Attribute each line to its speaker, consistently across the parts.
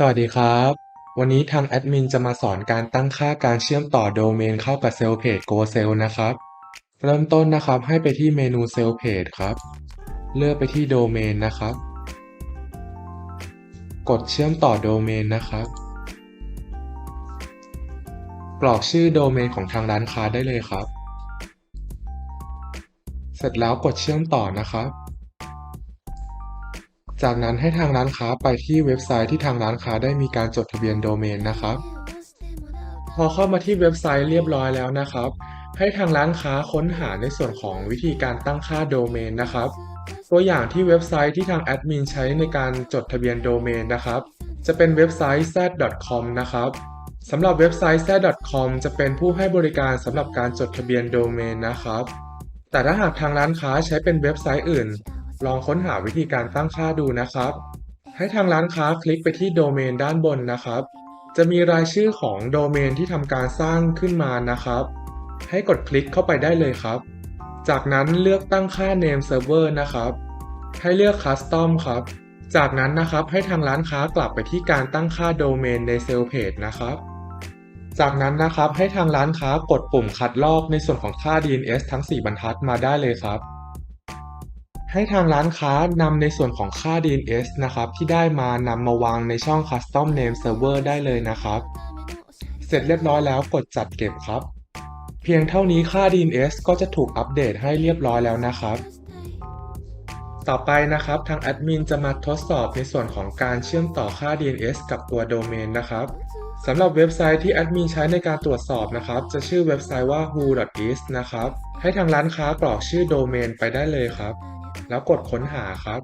Speaker 1: สวัสดีครับ วันนี้ทางแอดมินจะมาสอนการตั้งค่าการเชื่อมต่อโดเมนเข้ากับเซลล์เพจ GoSell นะครับ เริ่มต้นนะครับให้ไปที่เมนูเซลเพจครับ เลือกไปที่โดเมนนะครับ กดเชื่อมต่อโดเมนนะครับ กรอกชื่อโดเมนของทางร้านค้าได้เลยครับ เสร็จแล้วกดเชื่อมต่อนะครับ จากนั้นให้ทางร้านค้าไปที่เว็บไซต์ที่ทางร้านค้าได้มีการจดทะเบียนโดเมนนะครับ พอเข้ามาที่เว็บไซต์เรียบร้อยแล้วนะครับ ให้ทางร้านค้าค้นหาในส่วนของวิธีการตั้งค่าโดเมนนะครับ ตัวอย่างที่เว็บไซต์ที่ทางแอดมินใช้ในการจดทะเบียนโดเมนนะครับ จะเป็นเว็บไซต์ z.com นะครับสำหรับเว็บไซต์ z.com จะเป็นผู้ให้บริการสำหรับการจดทะเบียนโดเมนนะครับ แต่ถ้าหากทางร้านค้าใช้เป็นเว็บไซต์อื่น ลองค้นหาวิธีการตั้งค่าดูนะครับ ให้ทางร้านค้าคลิกไปที่โดเมนด้านบนนะครับ จะมีรายชื่อของโดเมนที่ทำการสร้างขึ้นมานะครับ ให้กดคลิกเข้าไปได้เลยครับ จากนั้นเลือกตั้งค่า name server นะครับ ให้เลือก custom ครับ จากนั้นนะครับให้ทางร้านค้ากลับไปที่การตั้งค่าโดเมนในเซลเพจนะครับจากนั้นนะครับให้ทางร้านค้ากดปุ่มคัดลอกในส่วนของค่า DNS ทั้ง 4 บรรทัดมาได้เลยครับ ให้ทางร้านค้านำในส่วนของค่า DNS นะครับที่ได้มานำมาวางในช่อง Custom Name Server ได้เลยนะครับ เสร็จเรียบร้อยแล้วกดจัดเก็บครับ เพียงเท่านี้ค่า DNS ก็จะถูกอัปเดตให้เรียบร้อยแล้วนะครับ ต่อไปนะครับทางแอดมินจะมาทดสอบในส่วนของการเชื่อมต่อค่า DNS กับตัวโดเมนนะครับสำหรับเว็บไซต์ที่แอดมินใช้ในการตรวจสอบนะครับ จะชื่อเว็บไซต์ว่า who.is นะครับ ให้ทางร้านค้ากรอกชื่อโดเมนไปได้เลยครับ แล้วกดค้นหาครับ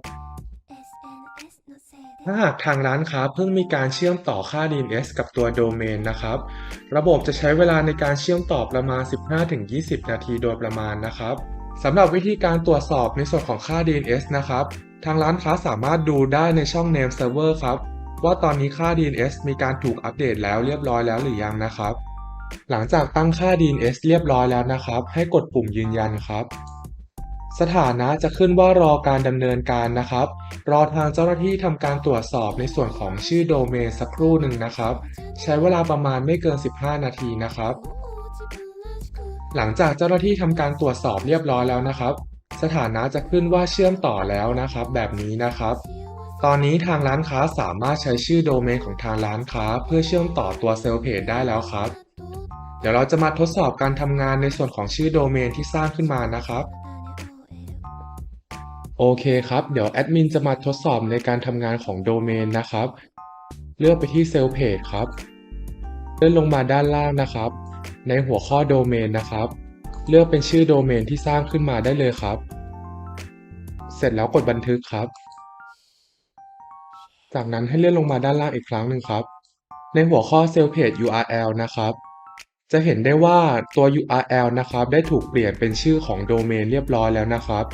Speaker 1: ถ้าหากทางร้านค้าเพิ่งมีการเชื่อมต่อค่า DNS กับตัวโดเมนนะครับ ระบบจะใช้เวลาในการเชื่อมต่อประมาณ 15-20 นาทีโดยประมาณนะครับสำหรับวิธีการตรวจสอบในส่วนของค่า DNS นะครับ ทางร้านค้าสามารถดูได้ในช่อง Name Server ครับ ว่าตอนนี้ค่า DNS มีการถูกอัปเดตแล้วเรียบร้อยแล้วหรือยังนะครับ หลังจากตั้งค่า DNS เรียบร้อยแล้วนะครับ ให้กดปุ่มยืนยันครับ สถานะจะขึ้นว่ารอการดำเนินการนะครับ รอทางเจ้าหน้าที่ทำการตรวจสอบในส่วนของชื่อโดเมนสักครู่หนึ่งนะครับ ใช้เวลาประมาณไม่เกิน 15 นาทีนะครับ หลังจากเจ้าหน้าที่ทำการตรวจสอบเรียบร้อยแล้วนะครับ สถานะจะขึ้นว่าเชื่อมต่อแล้วนะครับ แบบนี้นะครับ ตอนนี้ทางร้านค้าสามารถใช้ชื่อโดเมนของทางร้านค้า เพื่อเชื่อมต่อตัวเซลล์เพจได้แล้วครับ เดี๋ยวเราจะมาทดสอบการทำงานในส่วนของชื่อโดเมนที่สร้างขึ้นมานะครับ โอเคครับ เดี๋ยวแอดมินจะมาทดสอบในการทำงานของโดเมนนะครับ เลือกไปที่เซลล์เพจครับ เลื่อนลงมาด้านล่างนะครับ ในหัวข้อโดเมนนะครับ เลือกเป็นชื่อโดเมนที่สร้างขึ้นมาได้เลยครับ เสร็จแล้วกดบันทึกครับ จากนั้นให้เลื่อนลงมาด้านล่างอีกครั้งหนึ่งครับ ในหัวข้อเซลล์เพจ URL นะครับ จะเห็นได้ว่าตัว URL นะครับ ได้ถูกเปลี่ยนเป็นชื่อของโดเมนเรียบร้อยแล้วนะครับ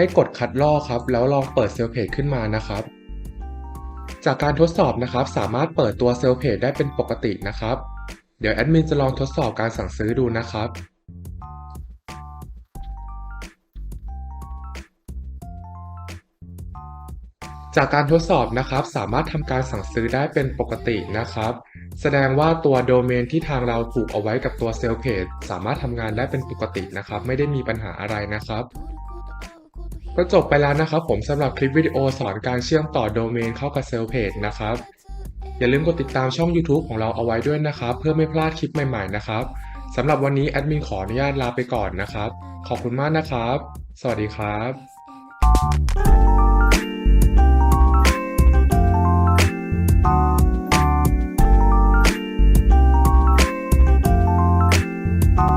Speaker 1: ให้กดคัดลอกครับ แล้วลองเปิดเซลล์เพจขึ้นมานะครับ จากการทดสอบนะครับ สามารถเปิดตัวเซลล์เพจได้เป็นปกตินะครับ เดี๋ยวแอดมินจะลองทดสอบการสั่งซื้อดูนะครับจากการทดสอบนะครับสามารถทำการสั่งซื้อได้เป็นปกตินะครับ แสดงว่าตัวโดเมนที่ทางเราผูกเอาไว้กับตัวเซลล์เพจสามารถทำงานได้เป็นปกตินะครับ ไม่ได้มีปัญหาอะไรนะครับ ก็จบไปแล้วนะครับผมสำหรับคลิปวิดีโอสอนการเชื่อมต่อโดเมนเข้ากับเซลล์เพจนะครับ อย่าลืมกดติดตามช่อง YouTube ของเราเอาไว้ด้วยนะครับ เพื่อไม่พลาดคลิปใหม่ๆนะครับสำหรับวันนี้แอดมินขออนุญาตลาไปก่อนนะครับ ขอบคุณมากนะครับ สวัสดีครับ